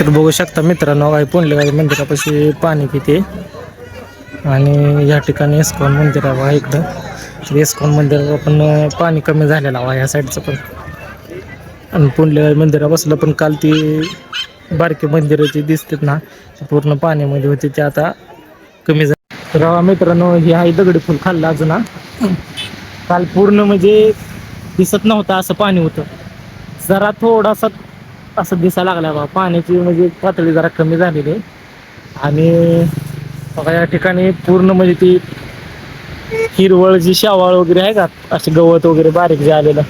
तर बघू शकता मित्रांनो काही पुंडलेगाई मंदिरापाशी पाणी पिते. आणि या ठिकाणी इस्कॉन मंदिर आहे बघा इकडं. तर इस्कॉन मंदिराला पण पाणी कमी झालेलं हवा ह्या साईडचं पण. आणि पुंडलेगाई मंदिरापासून पण काल ती बारकी मंदिरं जी दिसतात ना पूर्ण पाण्यामध्ये होती ते आता कमी झाली. तर मित्रांनो ही आहे दगडी फुल खाल्लं अजून काल पूर्ण म्हणजे दिसत नव्हतं असं पाणी होतं. जरा थोडासा असं दिसायला लागला बा. पाण्याची म्हणजे पातळी जरा कमी झालेली आहे. आणि बघा या ठिकाणी पूर्ण म्हणजे ती हिरवळ जी शावाळ वगैरे आहे का असे गवत वगैरे बारीक जे आलेलं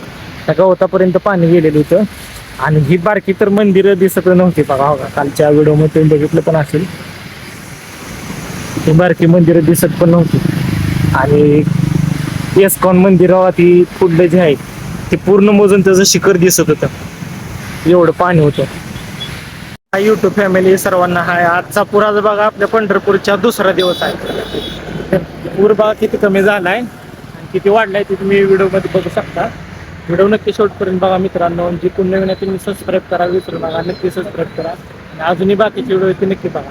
त्या गवतापर्यंत पाणी गेलेलं होतं आणि ही बारकी तर मंदिरं दिसत नव्हती बघा हो बघा कालच्या व्हिडिओमध्ये तुम्ही बघितलं पण असेल. ही बारकी मंदिरं दिसत पण नव्हती. आणि एस्कॉन मंदिरावर ती पुढलं जे आहे ते पूर्ण मोजून त्याचं शिखर दिसत होतं. एवढं पाणी होतं. हाय युट्यूब फॅमिली सर्वांना हाय. आजचा पुराच बघा आपल्या पंढरपूरच्या दुसरा दिवस आहे. पूर बघा किती कमी झालाय आणि किती वाढलाय ते तुम्ही व्हिडिओमध्ये बघू शकता. व्हिडिओ नक्की शेवटपर्यंत बघा मित्रांनो. जी कोण नवीन आहे तुम्ही सबस्क्राईब करा विसरू नका. नक्की सबस्क्राईब करा. आणि अजूनही बाकीचे व्हिडिओ ते नक्की बघा.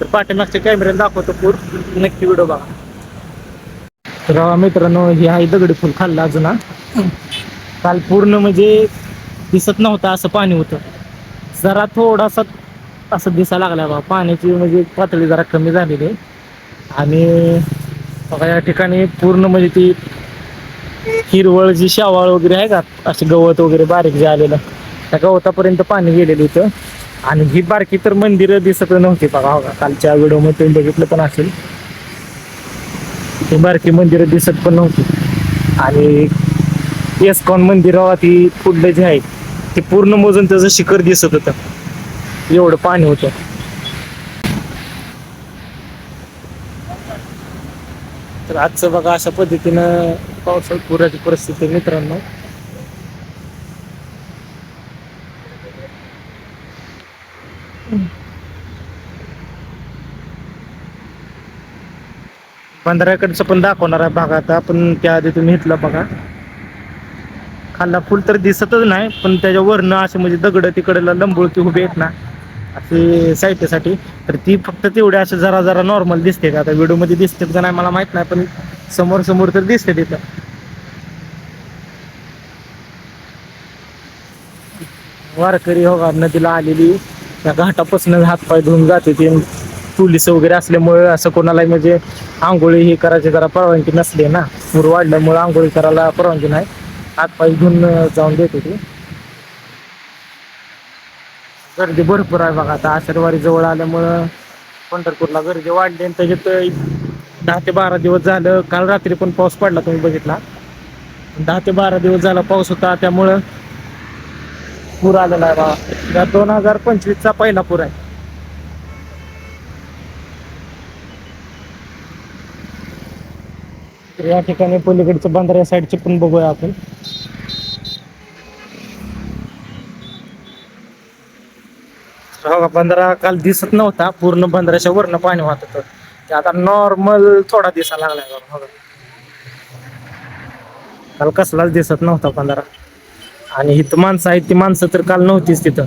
तर पाठीमागच्या कॅमेऱ्यात दाखवतो पूर. नक्की व्हिडिओ बघा. तर मित्रांनो ही आहे दगडी फुल खाल्ला अजून. काल पूर्ण म्हणजे दिसत नव्हतं असं पाणी होतं. जरा थोडासा असं दिसायला लागला बा पाण्याची म्हणजे पातळी जरा कमी झालेली आहे. आणि बघा या ठिकाणी पूर्ण म्हणजे ती हिरवळ जी शावाळ वगैरे आहे का असे गवत वगैरे बारीक जे आलेलं त्या गवतापर्यंत पाणी गेलेलं होतं आणि ही बारकी तर मंदिरं दिसत नव्हती बघा बघा कालच्या व्हिडिओमध्ये तुम्ही बघितलं पण असेल. ही बारकी मंदिरं दिसत पण नव्हती. आणि एस्कॉन मंदिरावर ती पुढलं जे आहे ते पूर्ण मोजून त्याचं शिखर दिसत होतं. एवढं पाणी होतं. तर आजचं बघा अशा पद्धतीनं पावसाळ्यात पुराची परिस्थिती मित्रांनो. बंधाऱ्याकडचं पण दाखवणार आहे भाग आता. पण त्याआधी तुम्ही इथलं बघा. खाल्ला फुल तर दिसतच नाही पण त्याच्या वरनं असे म्हणजे दगड तिकडला लंबुळकी उभे आहेत ना असे साहित्यासाठी तर ती फक्त तेवढे असे जरा जरा नॉर्मल दिसते. का आता व्हिडिओमध्ये दिसते का नाही मला माहीत नाही पण समोर समोर तर दिसते तिथं. वारकरी हो नदीला आलेली. त्या घाटापासून हातपाय धुवून जाते ते. पुलिस वगैरे असल्यामुळे असं कोणाला म्हणजे आंघोळी हे करायची जरा परवानगी नसली ना. पूर वाढल्यामुळे आंघोळी करायला परवानगी नाही. हातपाय घेऊन जाऊन देत ती गर्दी भरपूर आहे बघा आता. आषाढवारी जवळ आल्यामुळं पंढरपूरला गर्दी वाढली आणि त्याच्यात दहा ते बारा दिवस झालं. काल रात्री पण पाऊस पडला तुम्ही बघितला. दहा ते बारा दिवस झाला पाऊस होता. त्यामुळं पूर आलेला आहे बघा. दोन हजार पंचवीसचा पहिला पूर आहे. तर या ठिकाणी पलीकडचं बंधाऱ्या साईडचे पण बघूया आपण. हो बंधारा काल दिसत नव्हता पूर्ण बंधाऱ्याच्या वरनं पाणी वाहत होतं. ते आता नॉर्मल थोडा दिसायला लागलाय बघा हो काल कसलाच दिसत नव्हता बंधारा आणि इथं माणसं आहेत ती माणसं तर काल नव्हतीच तिथं.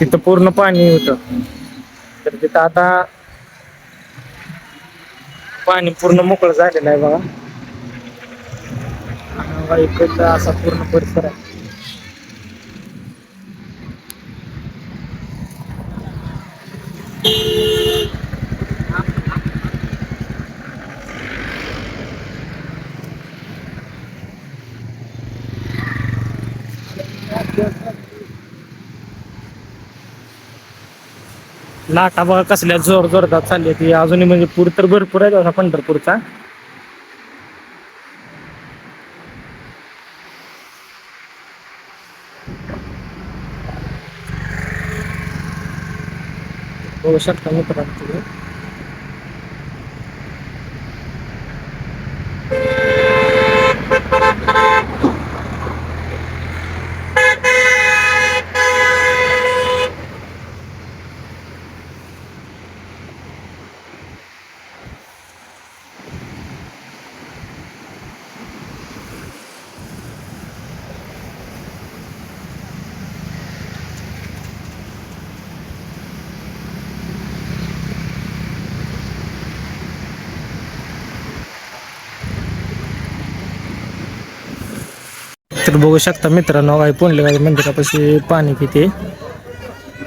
तिथं पूर्ण पाणी होतं. तर तिथं आता पाणी पूर्ण मोकळं झालेलं आहे बघा. बघा इकडचा असा पूर्ण परिसर आहे. लाटा बघा कसल्या जोर जोरदार चालली ती. अजूनही म्हणजे पूर तर भरपूर आहे बघा पंढरपूरचा. बघू शकता मित्रांनो तर बघू शकता मित्रांनो आई पुंडलेगाई मंदिरापाशी पाणी पिते.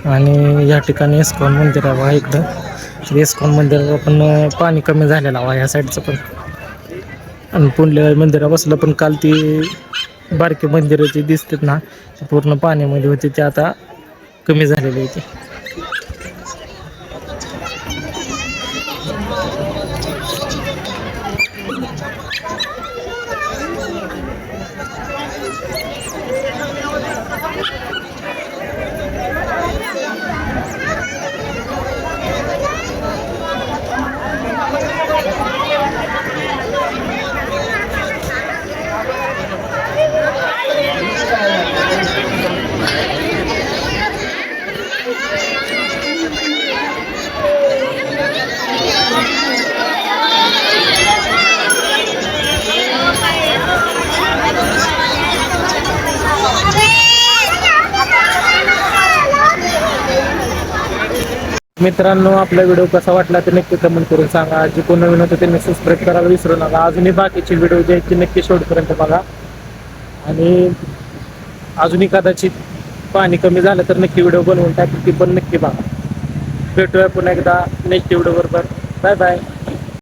आणि या ठिकाणी इस्कॉन मंदिर आहे बघा तर इस्कॉन मंदिराला पण पाणी कमी झालेलं आहे ह्या साईडचं पण. आणि पुंडलेबाई मंदिरा बसलं पण काल ती बारकी मंदिरं जी दिसतात ना पूर्ण पाण्यामध्ये होती ते आता कमी झालेली आहे मित्रांनो आपला व्हिडिओ कसा वाटला ते नक्की कमेंट करून सांगा. जे कोण नवीन होतं त्यांनी सबस्क्राईब करायला विसरू नका. अजूनही बाकीचे व्हिडिओ जे आहेत ते नक्की शेवटपर्यंत बघा. आणि अजूनही कदाचित पाणी कमी झालं तर नक्की व्हिडिओ बनवून टाकू ती पण नक्की बघा. भेटूया पुन्हा एकदा नेक्स्ट व्हिडिओ बरोबर. Bye bye